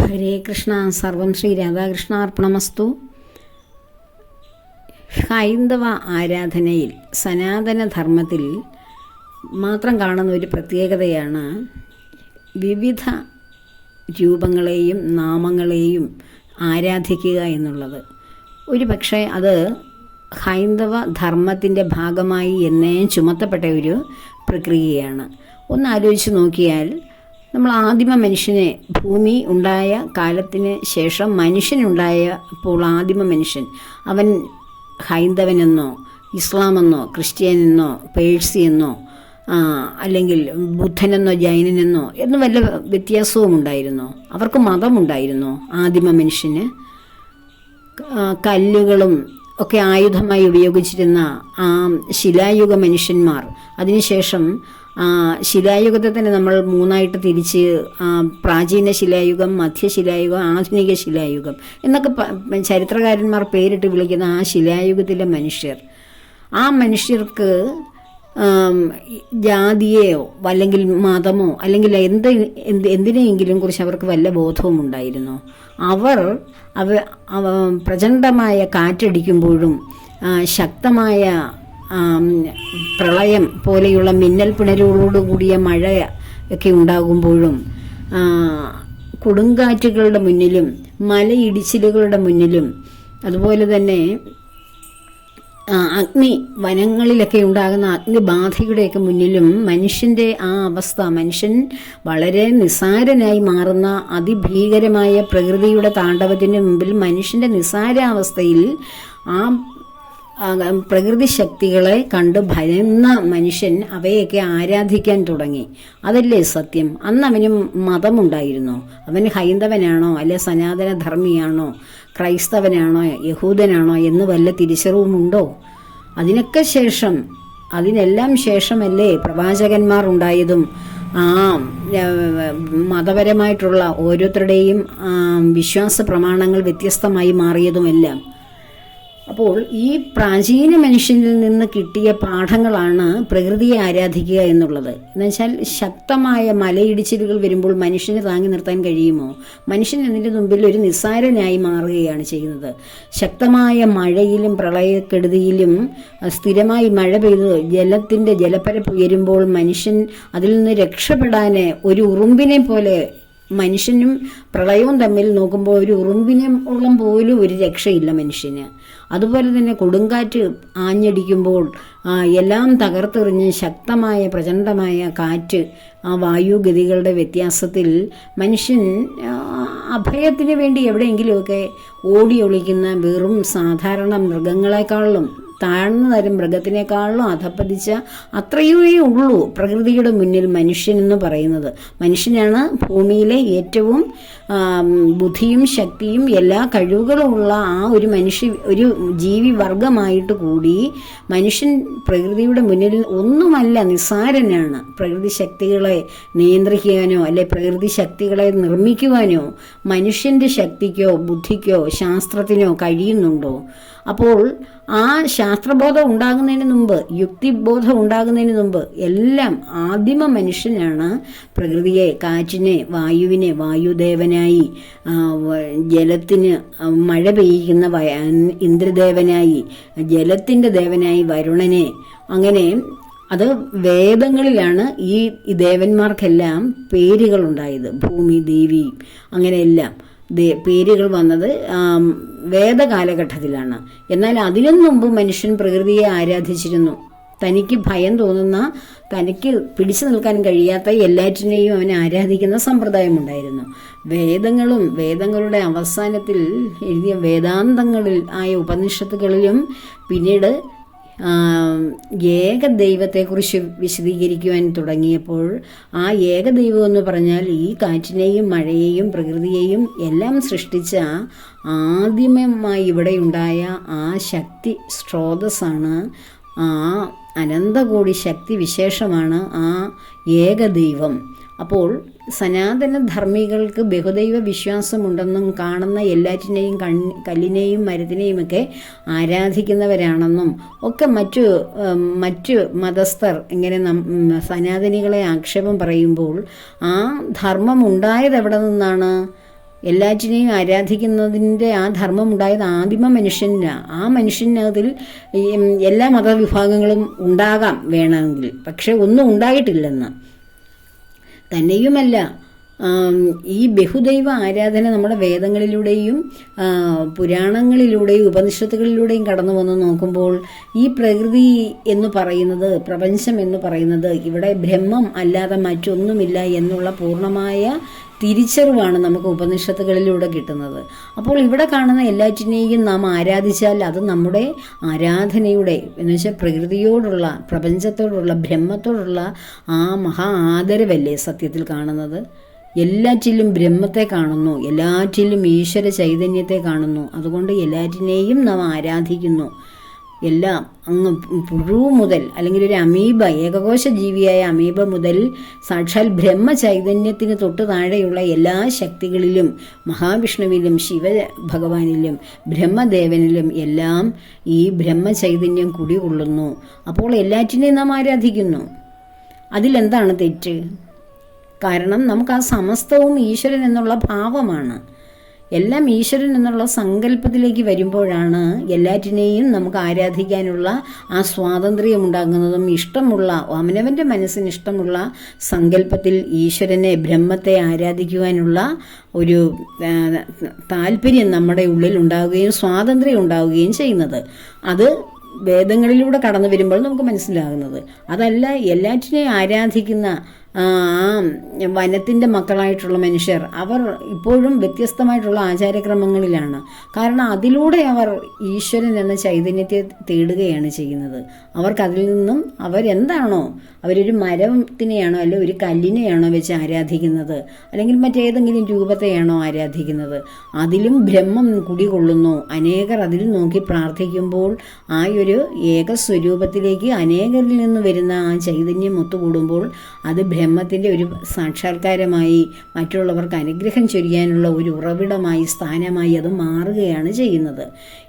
ഹരേ കൃഷ്ണ സർവം ശ്രീ രാധാകൃഷ്ണാർപ്പണമസ്തു. ഹൈന്ദവ ആരാധനയിൽ സനാതനധർമ്മത്തിൽ മാത്രം കാണുന്ന ഒരു പ്രത്യേകതയാണ് വിവിധ രൂപങ്ങളെയും നാമങ്ങളെയും ആരാധിക്കുക എന്നുള്ളത്. ഒരു പക്ഷേ അത് ഹൈന്ദവ ധർമ്മത്തിന്റെ ഭാഗമായി എന്നേ ചുമത്തപ്പെട്ട ഒരു പ്രക്രിയയാണ്. ഒന്ന് ആലോചിച്ച് നോക്കിയാൽ നമ്മൾ ആദിമ മനുഷ്യനെ ഭൂമി ഉണ്ടായ കാലത്തിന് ശേഷം മനുഷ്യനുണ്ടായപ്പോൾ ആദിമ മനുഷ്യൻ. അവൻ ഹൈന്ദവനെന്നോ ഇസ്ലാമെന്നോ ക്രിസ്ത്യനെന്നോ പേഴ്സിയെന്നോ അല്ലെങ്കിൽ ബുദ്ധനെന്നോ ജൈനനെന്നോ എന്ന് വല്ല വ്യത്യാസവും ഉണ്ടായിരുന്നോ. അവർക്ക് മതമുണ്ടായിരുന്നോ ആദിമ മനുഷ്യന്. കല്ലുകളും ഒക്കെ ആയുധമായി ഉപയോഗിച്ചിരുന്ന ആ ശിലായുഗ മനുഷ്യന്മാർ. അതിനുശേഷം ശിലായുഗത്തെ നമ്മൾ മൂന്നായിട്ട് തിരിച്ച് പ്രാചീന ശിലായുഗം മധ്യശിലായുഗം ആധുനിക ശിലായുഗം എന്നൊക്കെ ചരിത്രകാരന്മാർ പേരിട്ട് വിളിക്കുന്ന ആ ശിലായുഗത്തിലെ മനുഷ്യർ. ആ മനുഷ്യർക്ക് ജാതിയെയോ അല്ലെങ്കിൽ മതമോ അല്ലെങ്കിൽ എന്ത് എന്ത് എന്തിനെയെങ്കിലും കുറിച്ച് അവർക്ക് വല്ല ബോധവും ഉണ്ടായിരുന്നു? അവർ അവ പ്രചണ്ഡമായ കാറ്റടിക്കുമ്പോഴും ശക്തമായ പ്രളയം പോലെയുള്ള മിന്നൽ പിണരോടുകൂടിയ മഴ ഒക്കെ ഉണ്ടാകുമ്പോഴും കൊടുങ്കാറ്റുകളുടെ മുന്നിലും മലയിടിച്ചിലുകളുടെ മുന്നിലും അതുപോലെ തന്നെ അഗ്നി വനങ്ങളിലൊക്കെ ഉണ്ടാകുന്ന അഗ്നിബാധയുടെയൊക്കെ മുന്നിലും മനുഷ്യന്റെ ആ അവസ്ഥ മനുഷ്യൻ വളരെ നിസാരനായി മാറുന്ന അതിഭീകരമായ പ്രകൃതിയുടെ താണ്ഡവത്തിന് മുമ്പിൽ മനുഷ്യന്റെ നിസ്സാരാവസ്ഥയിൽ അവസ്ഥയിൽ ആ, പ്രകൃതി ശക്തികളെ കണ്ട് ഭയന്ന മനുഷ്യൻ അവയൊക്കെ ആരാധിക്കാൻ തുടങ്ങി. അതല്ലേ സത്യം? അന്ന് അവന് മതമുണ്ടായിരുന്നോ. അവൻ ഹൈന്ദവനാണോ അല്ലെ സനാതന ധർമ്മിയാണോ ക്രൈസ്തവനാണോ? യഹൂദനാണോ? എന്ന് വല്ല തിരിച്ചറിവുമുണ്ടോ? അതിനൊക്കെ ശേഷം അതിനെല്ലാം ശേഷമല്ലേ പ്രവാചകന്മാർ ഉണ്ടായതും ആ മതപരമായിട്ടുള്ള ഓരോരുത്തരുടെയും വിശ്വാസ പ്രമാണങ്ങൾ വ്യത്യസ്തമായി മാറിയതുമെല്ലാം. അപ്പോൾ ഈ പ്രാചീന മനുഷ്യനിൽ നിന്ന് കിട്ടിയ പാഠങ്ങളാണ് പ്രകൃതിയെ ആരാധിക്കുക എന്നുള്ളത്. എന്നുവെച്ചാൽ ശക്തമായ മലയിടിച്ചിലുകൾ വരുമ്പോൾ മനുഷ്യനെ താങ്ങി നിർത്താൻ കഴിയുമോ? മനുഷ്യൻ അതിന്റെ മുമ്പിൽ ഒരു നിസ്സാരനായി മാറുകയാണ് ചെയ്യുന്നത്. ശക്തമായ മഴയിലും പ്രളയക്കെടുതിയിലും സ്ഥിരമായി മഴ പെയ്ത് ജലത്തിന്റെ ജലപ്പരപ്പ് ഉയരുമ്പോൾ മനുഷ്യൻ അതിൽ നിന്ന് രക്ഷപ്പെടാൻ ഒരു ഉറുമ്പിനെ പോലെ മനുഷ്യനും പ്രളയവും തമ്മിൽ നോക്കുമ്പോൾ ഒരു ഉറുമ്പിനെ ഉള്ളം പോലും ഒരു രക്ഷയില്ല മനുഷ്യന്. അതുപോലെ തന്നെ കൊടുങ്കാറ്റ് ആഞ്ഞടിക്കുമ്പോൾ എല്ലാം തകർത്തെറിഞ്ഞ് ശക്തമായ പ്രചണ്ഡമായ കാറ്റ് ആ വായുഗതികളുടെ വ്യത്യാസത്തിൽ മനുഷ്യൻ അഭയത്തിന് വേണ്ടി എവിടെയെങ്കിലുമൊക്കെ ഓടി ഒളിക്കുന്ന വെറും സാധാരണ മൃഗങ്ങളെക്കാളും താഴ്ന്ന തരം മൃഗത്തിനേക്കാളും അധപ്പതിച്ച അത്രയേ ഉള്ളൂ പ്രകൃതിയുടെ മുന്നിൽ മനുഷ്യനെന്ന് പറയുന്നത്. മനുഷ്യനാണ് ഭൂമിയിലെ ഏറ്റവും ബുദ്ധിയും ശക്തിയും എല്ലാ കഴിവുകളും ഉള്ള ആ ഒരു മനുഷ്യ ഒരു ജീവി വർഗമായിട്ട് കൂടി മനുഷ്യൻ പ്രകൃതിയുടെ മുന്നിൽ ഒന്നുമല്ല നിസ്സാരനാണ്. പ്രകൃതി ശക്തികളെ നിയന്ത്രിക്കാനോ അല്ലെ പ്രകൃതി ശക്തികളെ നിർമ്മിക്കുവാനോ മനുഷ്യന്റെ ശക്തിക്കോ ബുദ്ധിക്കോ ശാസ്ത്രത്തിനോ കഴിയുന്നുണ്ടോ? അപ്പോൾ ആ ശാസ്ത്രബോധം ഉണ്ടാകുന്നതിന് മുമ്പ് യുക്തിബോധം ഉണ്ടാകുന്നതിന് മുമ്പ് എല്ലാം ആദിമ മനുഷ്യനാണ് പ്രകൃതിയെ കാറ്റിനെ വായുവിനെ വായുദേവനായി ജലത്തിന് മഴ പെയ്യിക്കുന്ന ഇന്ദ്രദേവനായി ജലത്തിന്റെ ദേവനായി വരുണനെ. അങ്ങനെ അത് വേദങ്ങളിലാണ് ഈ ദേവന്മാർക്കെല്ലാം പേരുകളുണ്ടായത്. ഭൂമി ദേവി അങ്ങനെയെല്ലാം പേരുകൾ വന്നത് വേദകാലഘട്ടത്തിലാണ്. എന്നാൽ അതിനും മുമ്പ് മനുഷ്യൻ പ്രകൃതിയെ ആരാധിച്ചിരുന്നു. തനിക്ക് ഭയം തോന്നുന്ന തനിക്ക് പിടിച്ചു നിൽക്കാൻ കഴിയാത്ത എല്ലാറ്റിനെയും അവൻ ആരാധിക്കുന്ന സമ്പ്രദായമുണ്ടായിരുന്നു. വേദങ്ങളും വേദങ്ങളുടെ അവസാനത്തിൽ എഴുതിയ വേദാന്തങ്ങളിൽ ആയ ഉപനിഷത്തുകളിലും പിന്നീട് ആ, ഏകദൈവത്തെക്കുറിച്ച് വിശദീകരിക്കുവാൻ തുടങ്ങിയപ്പോൾ ആ ഏക ദൈവം എന്ന് പറഞ്ഞാൽ ഈ കാറ്റിനെയും മഴയെയും പ്രകൃതിയെയും എല്ലാം സൃഷ്ടിച്ച ആദ്യമമായി ഇവിടെയുണ്ടായ ആ ശക്തി സ്രോതസ്സാണ് ആ അനന്തകോടി ശക്തി വിശേഷമാണ് ആ ഏകദൈവം. അപ്പോൾ സനാതന ധർമ്മികൾക്ക് ബഹുദൈവ വിശ്വാസമുണ്ടെന്നും കാണുന്ന എല്ലാറ്റിനെയും കൺ കല്ലിനെയും മരത്തിനെയുമൊക്കെ ആരാധിക്കുന്നവരാണെന്നും ഒക്കെ മറ്റു മറ്റു മതസ്ഥർ ഇങ്ങനെ സനാതനികളെ ആക്ഷേപം പറയുമ്പോൾ ആ ധർമ്മം ഉണ്ടായത് എവിടെ നിന്നാണ്? എല്ലാറ്റിനെയും ആരാധിക്കുന്നതിന്റെ ആ ധർമ്മം ഉണ്ടായത് ആദിമ മനുഷ്യനാണ് ആ മനുഷ്യനതിൽ എല്ലാ മതവിഭാഗങ്ങളും ഉണ്ടാകാം വേണമെങ്കിൽ. പക്ഷെ ഒന്നും ഉണ്ടായിട്ടില്ലെന്ന്. തന്നെയുമല്ല. ഈ ബഹുദൈവ ആരാധന നമ്മുടെ വേദങ്ങളിലൂടെയും പുരാണങ്ങളിലൂടെയും ഉപനിഷത്തുകളിലൂടെയും കടന്നു വന്ന് നോക്കുമ്പോൾ ഈ പ്രകൃതി എന്ന് പറയുന്നത് പ്രപഞ്ചം എന്ന് പറയുന്നത് ഇവിടെ ബ്രഹ്മം അല്ലാതെ മറ്റൊന്നുമില്ല എന്നുള്ള പൂർണമായ തിരിച്ചറിവാണ് നമുക്ക് ഉപനിഷത്തുകളിലൂടെ കിട്ടുന്നത്. അപ്പോൾ ഇവിടെ കാണുന്ന എല്ലാറ്റിനെയും നാം ആരാധിച്ചാൽ അത് നമ്മുടെ ആരാധനയുടെ എന്ന് വെച്ചാൽ പ്രകൃതിയോടുള്ള പ്രപഞ്ചത്തോടുള്ള ബ്രഹ്മത്തോടുള്ള ആ മഹാ ആദരവല്ലേ സത്യത്തിൽ കാണുന്നത്? എല്ലാറ്റിലും ബ്രഹ്മത്തെ കാണുന്നു എല്ലാറ്റിലും ഈശ്വര ചൈതന്യത്തെ കാണുന്നു. അതുകൊണ്ട് എല്ലാറ്റിനെയും നാം ആരാധിക്കുന്നു. എല്ലാം അങ്ങ് പുഴു മുതൽ അല്ലെങ്കിൽ ഒരു അമീബ ഏകകോശ ജീവിയായ അമീബ മുതൽ സാക്ഷാൽ ബ്രഹ്മ ചൈതന്യത്തിന് തൊട്ട് താഴെയുള്ള എല്ലാ ശക്തികളിലും മഹാവിഷ്ണുവിലും ശിവഭഗവാനിലും ബ്രഹ്മദേവനിലും എല്ലാം ഈ ബ്രഹ്മ ചൈതന്യം കുടികൊള്ളുന്നു. അപ്പോൾ എല്ലാറ്റിനെയും നാം ആരാധിക്കുന്നു? അതിലെന്താണ് തെറ്റ്? കാരണം നമുക്ക് ആ സമസ്തവും ഈശ്വരൻ എന്നുള്ള ഭാവമാണ്. എല്ലാം ഈശ്വരൻ എന്നുള്ള സങ്കല്പത്തിലേക്ക് വരുമ്പോഴാണ് എല്ലാറ്റിനെയും നമുക്ക് ആരാധിക്കാനുള്ള ആ സ്വാതന്ത്ര്യം ഉണ്ടാകുന്നതും ഇഷ്ടമുള്ള അവനവന്റെ മനസ്സിന് ഇഷ്ടമുള്ള സങ്കല്പത്തിൽ ഈശ്വരനെ ബ്രഹ്മത്തെ ആരാധിക്കുവാനുള്ള ഒരു താല്പര്യം നമ്മുടെ ഉള്ളിൽ ഉണ്ടാവുകയും സ്വാതന്ത്ര്യം ഉണ്ടാവുകയും ചെയ്യുന്നത്. അത് വേദങ്ങളിലൂടെ കടന്നു വരുമ്പോൾ നമുക്ക് മനസ്സിലാകുന്നത്. അതല്ല എല്ലാറ്റിനെയും ആരാധിക്കുന്ന വനത്തിന്റെ മക്കളായിട്ടുള്ള മനുഷ്യർ. അവർ ഇപ്പോഴും വ്യത്യസ്തമായിട്ടുള്ള ആചാരക്രമങ്ങളിലാണ്. കാരണം അതിലൂടെ അവർ ഈശ്വരൻ എന്ന ചൈതന്യത്തെ തേടുകയാണ് ചെയ്യുന്നത്. അവർക്ക് അതിൽ നിന്നും അവരെന്താണോ അവരൊരു മരത്തിനെയാണോ അല്ലെ ഒരു കല്ലിനെയാണോ വെച്ച് ആരാധിക്കുന്നത്? അല്ലെങ്കിൽ മറ്റേതെങ്കിലും രൂപത്തെയാണോ ആരാധിക്കുന്നത്? അതിലും ബ്രഹ്മം കുടികൊള്ളുന്നു. അനേകർ അതിൽ നോക്കി പ്രാർത്ഥിക്കുമ്പോൾ ആ ഒരു ഏകസ്വരൂപത്തിലേക്ക് അനേകരിൽ നിന്ന് വരുന്ന ആ ചൈതന്യം ഒത്തുകൂടുമ്പോൾ അത് ബ്രഹ്മത്തിന്റെ ഒരു സാക്ഷാത്കാരമായി മറ്റുള്ളവർക്ക് അനുഗ്രഹം ചൊരിയാനുള്ള ഒരു ഉറവിടമായി സ്ഥാനമായി അത് മാറുകയാണ് ചെയ്യുന്നത്.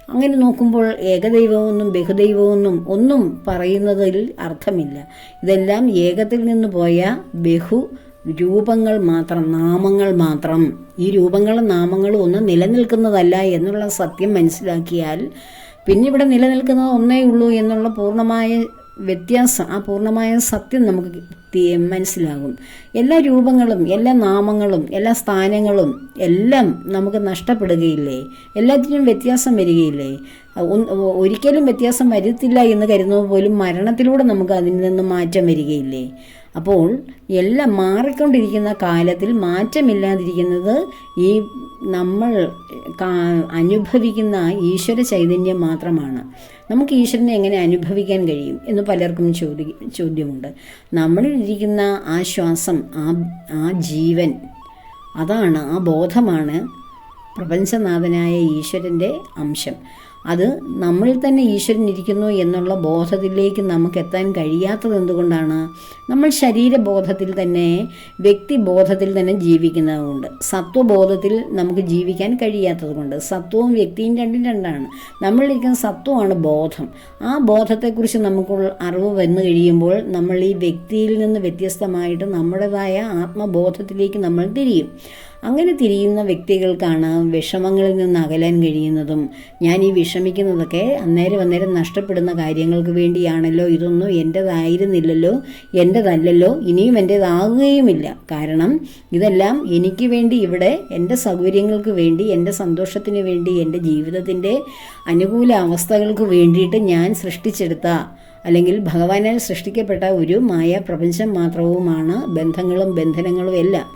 അങ്ങനെ നോക്കുമ്പോൾ ഏകദൈവമൊന്നും ബഹുദൈവമൊന്നും ഒന്നും പറയുന്നതിൽ അർത്ഥമില്ല. ഇതെല്ലാം ഏകത്തിൽ നിന്ന് പോയ ബഹു രൂപങ്ങൾ മാത്രം നാമങ്ങൾ മാത്രം. ഈ രൂപങ്ങളും നാമങ്ങളും ഒന്നും നിലനിൽക്കുന്നതല്ല എന്നുള്ള സത്യം മനസ്സിലാക്കിയാൽ പിന്നെ ഇവിടെ നിലനിൽക്കുന്നത് ഒന്നേ ഉള്ളൂ എന്നുള്ള പൂർണമായ വ്യത്യാസം ആ പൂർണമായ സത്യം നമുക്ക് മനസ്സിലാകും. എല്ലാ രൂപങ്ങളും എല്ലാ നാമങ്ങളും എല്ലാ സ്ഥാനങ്ങളും എല്ലാം നമുക്ക് നഷ്ടപ്പെടുകയില്ലേ? എല്ലാത്തിനും വ്യത്യാസം വരികയില്ലേ? ഒരിക്കലും വ്യത്യാസം വരുത്തില്ല എന്ന് കരുതുന്നത് പോലും മരണത്തിലൂടെ നമുക്ക് അതിൽ നിന്ന് മാറ്റം വരികയില്ലേ? അപ്പോൾ എല്ലാം മാറിക്കൊണ്ടിരിക്കുന്ന കാലത്തിൽ മാറ്റമില്ലാതിരിക്കുന്നത് ഈ നമ്മൾ അനുഭവിക്കുന്ന ഈശ്വര ചൈതന്യം മാത്രമാണ്. നമുക്ക് ഈശ്വരനെ എങ്ങനെ അനുഭവിക്കാൻ കഴിയും എന്ന് പലർക്കും ചോദി ചോദ്യമുണ്ട്. നമ്മളിലിരിക്കുന്ന ആ ശ്വാസം ആ ആ ജീവൻ അതാണ് ആ ബോധമാണ് പ്രപഞ്ചനാഥനായ ഈശ്വരന്റെ അംശം. അത് നമ്മളിൽ തന്നെ ഈശ്വരൻ ഇരിക്കുന്നു എന്നുള്ള ബോധത്തിലേക്ക് നമുക്ക് എത്താൻ കഴിയാത്തത് എന്തുകൊണ്ടാണ്? നമ്മൾ ശരീരബോധത്തിൽ തന്നെ വ്യക്തിബോധത്തിൽ തന്നെ ജീവിക്കുന്നതുകൊണ്ട്. സത്വബോധത്തിൽ നമുക്ക് ജീവിക്കാൻ കഴിയാത്തത് കൊണ്ട് സത്വവും വ്യക്തിയും രണ്ടും രണ്ടാണ്. നമ്മളിരിക്കുന്ന സത്വമാണ് ബോധം. ആ ബോധത്തെക്കുറിച്ച് നമുക്കുള്ള അറിവ് വന്നു കഴിയുമ്പോൾ നമ്മൾ ഈ വ്യക്തിയിൽ നിന്ന് വ്യത്യസ്തമായിട്ട് നമ്മുടേതായ ആത്മബോധത്തിലേക്ക് നമ്മൾ തിരിയും. അങ്ങനെ തിരിയുന്ന വ്യക്തികൾക്കാണ് വിഷമങ്ങളിൽ നിന്ന് അകലാൻ കഴിയുന്നതും ഞാൻ ഈ വിഷമിക്കുന്നതൊക്കെ അന്നേരം അന്നേരം നഷ്ടപ്പെടുന്ന കാര്യങ്ങൾക്ക് വേണ്ടിയാണല്ലോ ഇതൊന്നും എന്റെതായിരുന്നില്ലല്ലോ എന്റെതല്ലല്ലോ ഇനിയും എന്റേതാകുകയുമില്ല കാരണം ഇതെല്ലാം എനിക്ക് വേണ്ടി ഇവിടെ എന്റെ സൗകര്യങ്ങൾക്ക് വേണ്ടി എന്റെ സന്തോഷത്തിന് വേണ്ടി എന്റെ ജീവിതത്തിന്റെ അനുകൂല അവസ്ഥകൾക്ക് വേണ്ടിയിട്ട് ഞാൻ സൃഷ്ടിച്ചെടുത്ത അല്ലെങ്കിൽ ഭഗവാനാൽ സൃഷ്ടിക്കപ്പെട്ട ഒരു മായ പ്രപഞ്ചം മാത്രവുമാണ് ബന്ധങ്ങളും ബന്ധനങ്ങളും എല്ലാം.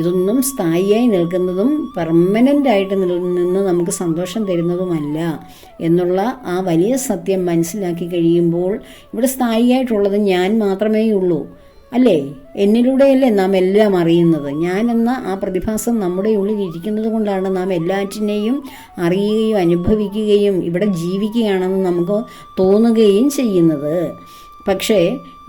ഇതൊന്നും സ്ഥായിയായി നിൽക്കുന്നതും പെർമനന്റ് ആയിട്ട് നിൽ നിന്ന് നമുക്ക് സന്തോഷം തരുന്നതുമല്ല എന്നുള്ള ആ വലിയ സത്യം മനസ്സിലാക്കി കഴിയുമ്പോൾ ഇവിടെ സ്ഥായിയായിട്ടുള്ളത് ഞാൻ മാത്രമേ ഉള്ളൂ. അല്ലേ? എന്നിലൂടെയല്ലേ നാം എല്ലാം അറിയുന്നത്. ഞാൻ എന്ന ആ പ്രതിഭാസം നമ്മുടെ ഉള്ളിൽ ഇരിക്കുന്നത് കൊണ്ടാണ് നാം എല്ലാറ്റിനെയും അറിയുകയും അനുഭവിക്കുകയും ഇവിടെ ജീവിക്കുകയാണെന്ന് നമുക്ക് തോന്നുകയും ചെയ്യുന്നത്. പക്ഷേ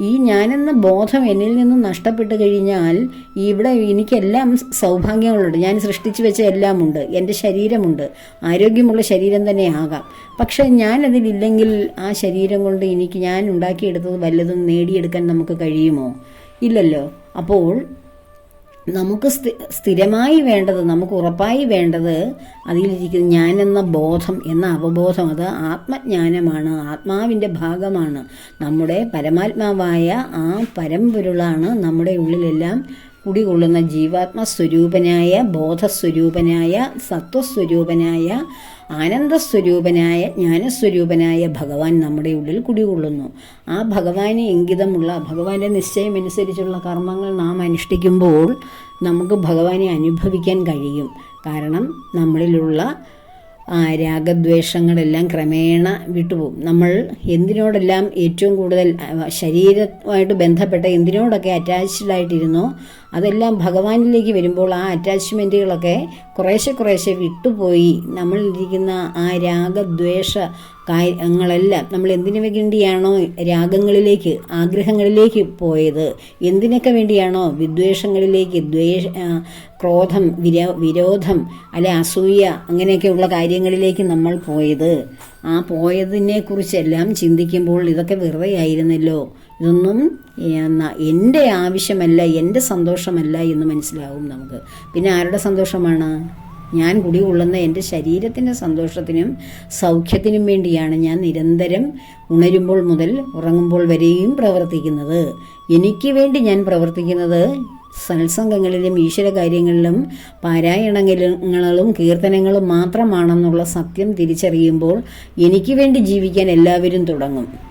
ഈ ഞാനെന്ന ബോധം എന്നിൽ നിന്ന് നഷ്ടപ്പെട്ട് കഴിഞ്ഞാൽ ഇവിടെ എനിക്കെല്ലാം സൗഭാഗ്യങ്ങളുണ്ട്. ഞാൻ സൃഷ്ടിച്ചു വെച്ച എല്ലാമുണ്ട്. എന്റെ ശരീരമുണ്ട്. ആരോഗ്യമുള്ള ശരീരം തന്നെ ആകാം. പക്ഷേ ഞാനതിലില്ലെങ്കിൽ ആ ശരീരം കൊണ്ട് എനിക്ക് ഞാൻ ഉണ്ടാക്കിയെടുത്തത് വല്ലതും നേടിയെടുക്കാൻ നമുക്ക് കഴിയുമോ? ഇല്ലല്ലോ. അപ്പോൾ നമുക്ക് സ്ഥി- സ്ഥിരമായി വേണ്ടത് നമുക്ക് ഉറപ്പായി വേണ്ടത് അതിലിരിക്കുന്ന ഞാൻ എന്ന ബോധം എന്ന അവബോധം അത് ആത്മജ്ഞാനമാണ് ആത്മാവിന്റെ ഭാഗമാണ്. നമ്മുടെ പരമാത്മാവായ ആ പരമ്പൊരുളാണ് നമ്മുടെ ഉള്ളിലെല്ലാം കുടികൊള്ളുന്ന ജീവാത്മ സ്വരൂപനായ ബോധസ്വരൂപനായ സത്വസ്വരൂപനായ ആനന്ദസ്വരൂപനായ ജ്ഞാനസ്വരൂപനായ ഭഗവാൻ നമ്മുടെ ഉള്ളിൽ കുടികൊള്ളുന്നു. ആ ഭഗവാന് ഇംഗിതമുള്ള ഭഗവാന്റെ നിശ്ചയം അനുസരിച്ചുള്ള കർമ്മങ്ങൾ നാം അനുഷ്ഠിക്കുമ്പോൾ നമുക്ക് ഭഗവാനെ അനുഭവിക്കാൻ കഴിയും. കാരണം നമ്മളിലുള്ള രാഗദ്വേഷങ്ങളെല്ലാം ക്രമേണ വിട്ടുപോകും. നമ്മൾ എന്തിനോടെല്ലാം ഏറ്റവും കൂടുതൽ ശരീരമായിട്ട് ബന്ധപ്പെട്ട എന്തിനോടൊക്കെ അറ്റാച്ച്ഡ് ആയിട്ടിരുന്നോ അതെല്ലാം ഭഗവാനിലേക്ക് വരുമ്പോൾ ആ അറ്റാച്ച്മെന്റുകളൊക്കെ കുറേശ്ശെ കുറേശ്ശെ വിട്ടുപോയി. നമ്മളിരിക്കുന്ന ആ രാഗദ്വേഷ കാര്യങ്ങളെല്ലാം നമ്മൾ എന്തിനു വേണ്ടിയാണോ രാഗങ്ങളിലേക്ക് ആഗ്രഹങ്ങളിലേക്ക് പോയത്? എന്തിനൊക്കെ വേണ്ടിയാണോ വിദ്വേഷങ്ങളിലേക്ക് ദ്വേഷ ക്രോധം വിരോ വിരോധം അല്ലെ അസൂയ അങ്ങനെയൊക്കെയുള്ള കാര്യങ്ങളിലേക്ക് നമ്മൾ പോയത്? ആ പോയതിനെക്കുറിച്ചെല്ലാം ചിന്തിക്കുമ്പോൾ ഇതൊക്കെ വെറുതെ ആയിരുന്നല്ലോ ഇതൊന്നും എന്റെ ആവശ്യമല്ല എന്റെ സന്തോഷമല്ല എന്ന് മനസ്സിലാവും നമുക്ക്. പിന്നെ ആരുടെ സന്തോഷമാണ്? ഞാൻ കുടികൊള്ളുന്ന എന്റെ ശരീരത്തിന്റെ സന്തോഷത്തിനും സൗഖ്യത്തിനും വേണ്ടിയാണ് ഞാൻ നിരന്തരം ഉണരുമ്പോൾ മുതൽ ഉറങ്ങുമ്പോൾ വരെയും പ്രവർത്തിക്കുന്നത്. എനിക്ക് വേണ്ടി ഞാൻ പ്രവർത്തിക്കുന്നത് സത്സംഗങ്ങളിലും ഈശ്വര കാര്യങ്ങളിലും പാരായണങ്ങളിലും കീർത്തനങ്ങളും മാത്രമാണെന്നുള്ള സത്യം തിരിച്ചറിയുമ്പോൾ എനിക്ക് വേണ്ടി ജീവിക്കാൻ എല്ലാവരും തുടങ്ങും.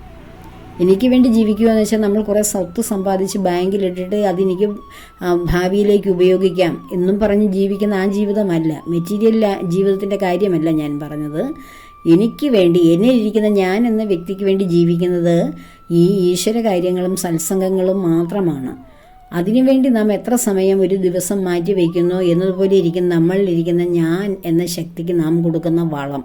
എനിക്ക് വേണ്ടി ജീവിക്കുക എന്ന് വെച്ചാൽ നമ്മൾ കുറേ സ്വത്ത് സമ്പാദിച്ച് ബാങ്കിലിട്ടിട്ട് അതെനിക്ക് ഭാവിയിലേക്ക് ഉപയോഗിക്കാം എന്നും പറഞ്ഞ് ജീവിക്കുന്ന ആ ജീവിതമല്ല. മെറ്റീരിയൽ ജീവിതത്തിന്റെ കാര്യമല്ല ഞാൻ പറഞ്ഞത്. എനിക്ക് വേണ്ടി എന്നെ ഇരിക്കുന്ന ഞാൻ എന്ന വ്യക്തിക്ക് വേണ്ടി ജീവിക്കുന്നത് ഈ ഈശ്വര കാര്യങ്ങളും സത്സംഗങ്ങളും മാത്രമാണ്. അതിനുവേണ്ടി നാം എത്ര സമയം ഒരു ദിവസം മാറ്റി വയ്ക്കുന്നു എന്നതുപോലെ ഇരിക്കുന്ന നമ്മളിലിരിക്കുന്ന ഞാൻ എന്ന ശക്തിക്ക് നാം കൊടുക്കുന്ന വളം.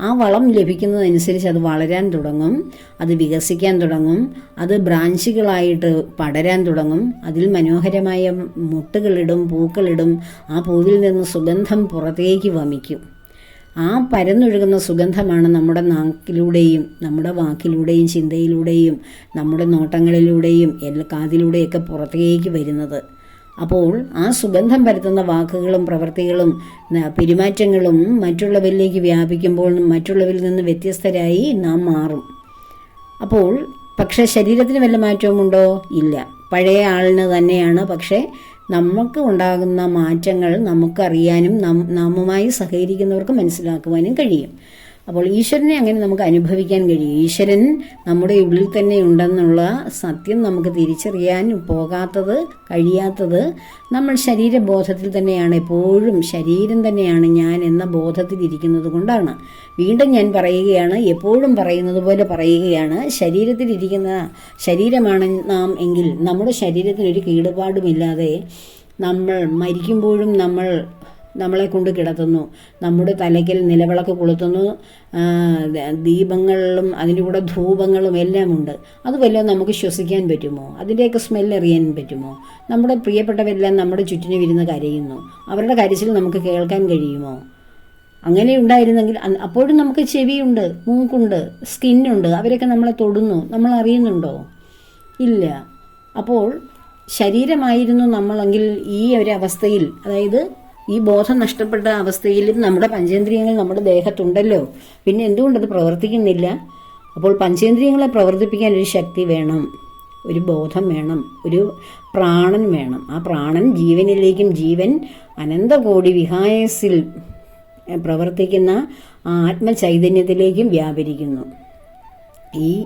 ആ വളം ലഭിക്കുന്നതനുസരിച്ച് അത് വളരാൻ തുടങ്ങും അത് വികസിക്കാൻ തുടങ്ങും അത് ബ്രാഞ്ചുകളായിട്ട് പടരാൻ തുടങ്ങും അതിൽ മനോഹരമായ മുട്ടുകളിടും പൂക്കളിടും ആ പൂവിൽ നിന്ന് സുഗന്ധം പുറത്തേക്ക് വമിക്കും. ആ പരന്നൊഴുകുന്ന സുഗന്ധമാണ് നമ്മുടെ നാക്കിലൂടെയും നമ്മുടെ വാക്കിലൂടെയും ചിന്തയിലൂടെയും നമ്മുടെ നോട്ടങ്ങളിലൂടെയും എല്ലാ കാതിലൂടെയൊക്കെ പുറത്തേക്ക് വരുന്നത്. അപ്പോൾ ആ സുഗന്ധം പരത്തുന്ന വാക്കുകളും പ്രവൃത്തികളും പെരുമാറ്റങ്ങളും മറ്റുള്ളവരിലേക്ക് വ്യാപിക്കുമ്പോൾ മറ്റുള്ളവരിൽ നിന്ന് വ്യത്യസ്തരായി നാം മാറും. അപ്പോൾ പക്ഷേ ശരീരത്തിന് വല്ല മാറ്റവുമുണ്ടോ? ഇല്ല. പഴയ ആളിന് തന്നെയാണ്. പക്ഷേ നമുക്ക് ഉണ്ടാകുന്ന മാറ്റങ്ങൾ നമുക്കറിയാനും നാമുമായി സഹകരിക്കുന്നവർക്ക് മനസ്സിലാക്കുവാനും കഴിയും. അപ്പോൾ ഈശ്വരനെ അങ്ങനെ നമുക്ക് അനുഭവിക്കാൻ കഴിയും. ഈശ്വരൻ നമ്മുടെ ഉള്ളിൽ തന്നെ ഉണ്ടെന്നുള്ള സത്യം നമുക്ക് തിരിച്ചറിയാൻ പോകാത്തത് കഴിയാത്തത് നമ്മൾ ശരീരബോധത്തിൽ തന്നെയാണ്. എപ്പോഴും ശരീരം തന്നെയാണ് ഞാൻ എന്ന ബോധത്തിൽ ഇരിക്കുന്നത് കൊണ്ടാണ്. വീണ്ടും ഞാൻ പറയുകയാണ് എപ്പോഴും പറയുന്നത് പോലെ പറയുകയാണ്. ശരീരത്തിലിരിക്കുന്ന ശരീരമാണ് നാം എങ്കിൽ നമ്മുടെ ശരീരത്തിനൊരു കേടുപാടുമില്ലാതെ നമ്മൾ മരിക്കുമ്പോഴും നമ്മൾ നമ്മളെ കൊണ്ട് കിടത്തുന്നു. നമ്മുടെ തലയ്ക്കൽ നിലവിളക്ക് കൊളുത്തുന്നു. ദീപങ്ങളും അതിന്റെ കൂടെ ധൂപങ്ങളും എല്ലാം ഉണ്ട് അത് വല്ലതും നമുക്ക് ശ്വസിക്കാൻ പറ്റുമോ? അതിന്റെയൊക്കെ സ്മെല്ല് അറിയാൻ പറ്റുമോ? നമ്മുടെ പ്രിയപ്പെട്ടവരെല്ലാം നമ്മുടെ ചുറ്റിനും ഇരുന്ന് കരയുന്നു. അവരുടെ കരച്ചിൽ നമുക്ക് കേൾക്കാൻ കഴിയുമോ? അങ്ങനെ ഉണ്ടായിരുന്നെങ്കിൽ അപ്പോഴും നമുക്ക് ചെവിയുണ്ട് മൂക്കുണ്ട് സ്കിന്നുണ്ട്. അവരൊക്കെ നമ്മളെ തൊടുന്നു. നമ്മൾ അറിയുന്നുണ്ടോ? ഇല്ല. അപ്പോൾ ശരീരമായിരുന്നു നമ്മളെങ്കിൽ ഈ ഒരു അവസ്ഥയിൽ അതായത് ഈ ബോധം നഷ്ടപ്പെട്ട അവസ്ഥയിൽ നമ്മുടെ പഞ്ചേന്ദ്രിയങ്ങൾ നമ്മുടെ ദേഹത്തുണ്ടല്ലോ. പിന്നെ എന്തുകൊണ്ടത് പ്രവർത്തിക്കുന്നില്ല? അപ്പോൾ പഞ്ചേന്ദ്രിയങ്ങളെ പ്രവർത്തിപ്പിക്കാൻ ഒരു ശക്തി വേണം ഒരു ബോധം വേണം ഒരു പ്രാണൻ വേണം. ആ പ്രാണൻ ജീവനിലേക്കും ജീവൻ അനന്തകോടി വിഹായസിൽ പ്രവർത്തിക്കുന്ന ആ ആത്മചൈതന്യത്തിലേക്കും വ്യാപരിക്കുന്നു. ഈ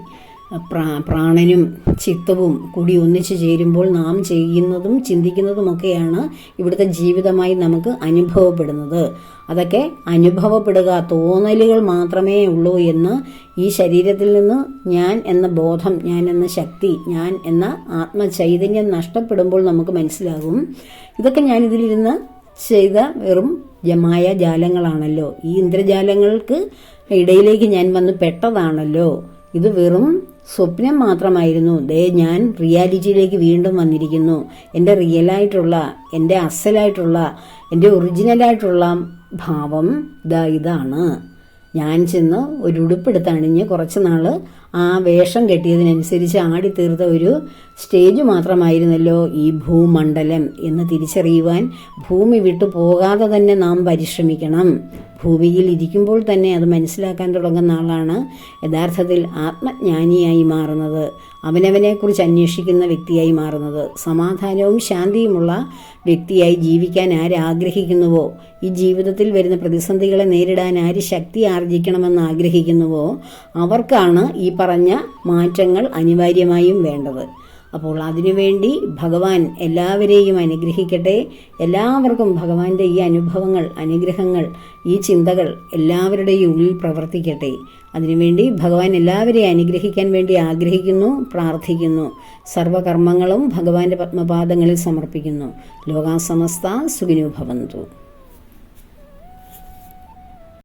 പ്രാണനും ചിത്തവും കൂടി ഒന്നിച്ചു ചേരുമ്പോൾ നാം ചെയ്യുന്നതും ചിന്തിക്കുന്നതുമൊക്കെയാണ് ഇവിടുത്തെ ജീവിതമായി നമുക്ക് അനുഭവപ്പെടുന്നത്. അതൊക്കെ അനുഭവപ്പെടുക തോന്നലുകൾ മാത്രമേ ഉള്ളൂ എന്ന് ഈ ശരീരത്തിൽ നിന്ന് ഞാൻ എന്ന ബോധം ഞാൻ എന്ന ശക്തി ഞാൻ എന്ന ആത്മചൈതന്യം നഷ്ടപ്പെടുമ്പോൾ നമുക്ക് മനസ്സിലാകും. ഇതൊക്കെ ഞാൻ ഞാനിതിലിരുന്ന് ചെയ്ത വെറും ജമായ ജാലങ്ങളാണല്ലോ. ഈ ഇന്ദ്രജാലങ്ങൾക്ക് ഇടയിലേക്ക് ഞാൻ വന്ന് പെട്ടതാണല്ലോ. ഇത് വെറും സ്വപ്നം മാത്രമായിരുന്നു. ദേ ഞാൻ റിയാലിറ്റിയിലേക്ക് വീണ്ടും വന്നിരിക്കുന്നു. എന്റെ റിയലായിട്ടുള്ള എന്റെ അസലായിട്ടുള്ള എന്റെ ഒറിജിനലായിട്ടുള്ള ഭാവം ഇതാ ഇതാണ്. ഞാൻ ചെന്ന് ഒരു ഉടുപ്പെടുത്തണിഞ്ഞ് കുറച്ച് നാൾ ആ വേഷം കെട്ടിയതിനനുസരിച്ച് ആടിത്തീർത്ത ഒരു സ്റ്റേജ് മാത്രമായിരുന്നല്ലോ ഈ ഭൂമണ്ഡലം എന്ന് തിരിച്ചറിയുവാൻ ഭൂമി വിട്ടു പോകാതെ തന്നെ നാം പരിശ്രമിക്കണം. ഭൂമിയിൽ ഇരിക്കുമ്പോൾ തന്നെ അത് മനസ്സിലാക്കാൻ തുടങ്ങുന്ന ആളാണ് യഥാർത്ഥത്തിൽ ആത്മജ്ഞാനിയായി മാറുന്നത്. അവനവനെക്കുറിച്ച് അന്വേഷിക്കുന്ന വ്യക്തിയായി മാറുന്നത്. സമാധാനവും ശാന്തിയുമുള്ള വ്യക്തിയായി ജീവിക്കാൻ ആരാഗ്രഹിക്കുന്നുവോ ഈ ജീവിതത്തിൽ വരുന്ന പ്രതിസന്ധികളെ നേരിടാൻ ആര് ശക്തി ആർജിക്കണമെന്ന് ആഗ്രഹിക്കുന്നുവോ? അവർക്കാണ് ഈ പറഞ്ഞ മാറ്റങ്ങൾ അനിവാര്യമായും വേണ്ടത്. അപ്പോൾ അതിനുവേണ്ടി ഭഗവാൻ എല്ലാവരെയും അനുഗ്രഹിക്കട്ടെ. എല്ലാവർക്കും ഭഗവാന്റെ ഈ അനുഭവങ്ങൾ അനുഗ്രഹങ്ങൾ ഈ ചിന്തകൾ എല്ലാവരുടെയും ഉള്ളിൽ പ്രവർത്തിക്കട്ടെ. അതിനുവേണ്ടി ഭഗവാൻ എല്ലാവരെയും അനുഗ്രഹിക്കാൻ വേണ്ടി ആഗ്രഹിക്കുന്നു പ്രാർത്ഥിക്കുന്നു. സർവകർമ്മങ്ങളും ഭഗവാന്റെ പത്മപാദങ്ങളിൽ സമർപ്പിക്കുന്നു. ലോകാസമസ്ത സുഖിനോ ഭവന്തു.